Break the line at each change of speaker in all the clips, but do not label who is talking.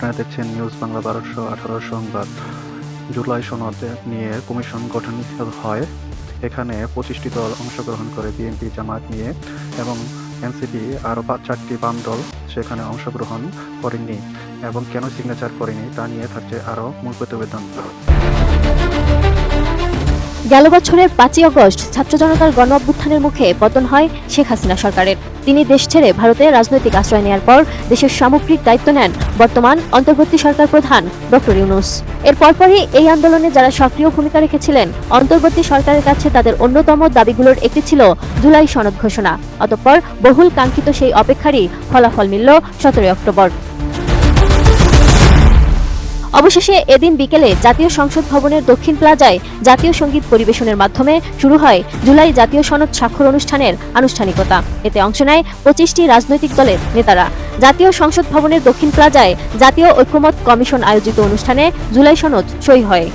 আপনারা দেখছেন নিউজ বাংলা বারোশো আঠারো সংবাদ। জুলাই সনদ নিয়ে কমিশন গঠন হয়। এখানে পঁচিশটি দল অংশগ্রহণ করে বিএনপি জামাত নিয়ে এবং এনসিপি আরও পাঁচ চারটি বাম দল সেখানে অংশগ্রহণ করেনি এবং কেন সিগনেচার করেনি তা নিয়ে থাকছে আরও মূল প্রতিবেদন।
গেল বছরের পাঁচই অগস্ট ছাত্র জনতার গণ অভ্যুত্থানের মুখে পতন হয় শেখ হাসিনা সরকারের। তিনি দেশ ছেড়ে ভারতে রাজনৈতিক আশ্রয় নেওয়ার পর দেশের সামগ্রিক দায়িত্ব নেন বর্তমান অন্তর্বর্তী সরকার প্রধান ডক্টর ইউনুস। এর পরপরই এই আন্দোলনে যারা সক্রিয় ভূমিকা রেখেছিলেন, অন্তর্বর্তী সরকারের কাছে তাদের অন্যতম দাবিগুলোর একটি ছিল জুলাই সনদ ঘোষণা। অতঃপর বহুল কাঙ্ক্ষিত সেই অপেক্ষারই ফলাফল মিলল সতেরোই অক্টোবর। অবশেষে এদিন বিকেলে জাতীয় সংসদ ভবনের দক্ষিণ প্লাজায় জাতীয় সংগীত পরিবেশনের মাধ্যমে শুরু হয় জুলাই জাতীয় সনদ স্বাক্ষর অনুষ্ঠানের আনুষ্ঠানিকতা। এতে অংশ নেয় পঁচিশটি রাজনৈতিক দলের নেতারা। জাতীয় সংসদ ভবনের দক্ষিণ প্লাজায় জাতীয় ঐক্যমত কমিশন আয়োজিত অনুষ্ঠানে জুলাই সনদ সই হয়।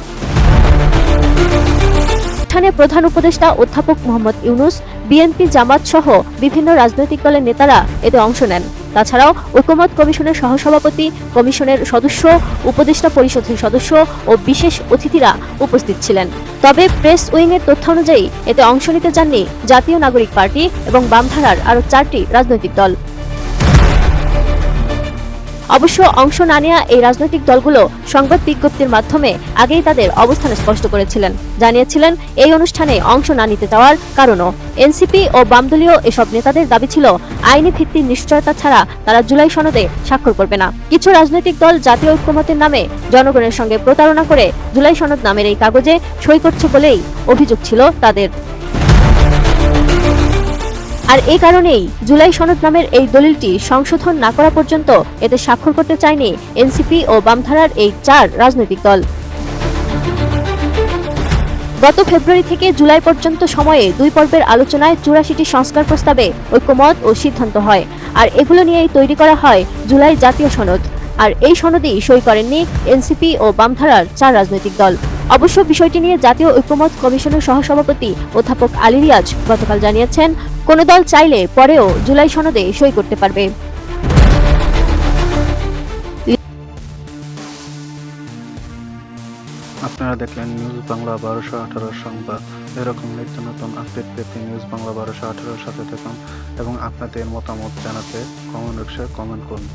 প্রধান উপদেষ্টা অধ্যাপক মোহাম্মদ ইউনুস, বিএনপি জামাত সহ বিভিন্ন রাজনৈতিক দলের নেতারা এতে অংশ নেন। তাছাড়াও ঐকমত কমিশনের সহসভাপতি, কমিশনের সদস্য, উপদেষ্টা পরিষদের সদস্য ও বিশেষ অতিথিরা উপস্থিত ছিলেন। তবে প্রেস উইংয়ের তথ্য অনুযায়ী এতে অংশ নিতে চাননি জাতীয় নাগরিক পার্টি এবং বামধারার আরও চারটি রাজনৈতিক দল। অবশ্য অংশ না নেওয়া এই রাজনৈতিক দলগুলো সংবাদ বিজ্ঞপ্তির মাধ্যমে আগেই তাদের অবস্থান স্পষ্ট করেছিলেন। জানিয়েছিলেন, এই অনুষ্ঠানে অংশ না নিতে যাওয়ার কারণও। এনসিপি ও বামদলীয় এসব নেতাদের দাবি ছিল, আইনি ভিত্তির নিশ্চয়তা ছাড়া তারা জুলাই সনদে স্বাক্ষর করবে না। কিছু রাজনৈতিক দল জাতীয় ঐক্যমতের নামে জনগণের সঙ্গে প্রতারণা করে জুলাই সনদ নামের এই কাগজে সই করছে বলেই অভিযোগ ছিল তাদের। আর এই কারণেই জুলাই সনদ নামের এই দলিলটি সংশোধন না করা পর্যন্ত এতে স্বাক্ষর করতে চায়নি এনসিপি ও বামধারার এই চার রাজনৈতিক দল। গত ফেব্রুয়ারি থেকে জুলাই পর্যন্ত সময়ে দুই পর্বের আলোচনায় চুরাশিটি সংস্কার প্রস্তাবে ঐক্যমত ও সিদ্ধান্ত হয়, আর এগুলো নিয়েই তৈরি করা হয় জুলাই জাতীয় সনদ, আর এই সনদেই সই করেননি এনসিপি ও বামধারার চার রাজনৈতিক দল। অবশ্য বিষয়টি নিয়ে জাতীয় ঐক্যমত কমিশনের সহসভাপতি অধ্যাপক আলী রিয়াজ গতকাল জানিয়েছেন কোন দল চাইলে পরেও জুলাই সনদে সই করতে পারবে।
আপনারা দেখলেন নিউজ বাংলা বারোশো আঠারো সংবাদ। এরকম নিত্য নতুন আপডেট পেতে নিউজ বাংলা বারোশো আঠারোর সাথে থাকুন এবং আপনাদের মতামত জানাতে কমেন্ট বক্সে কমেন্ট করুন।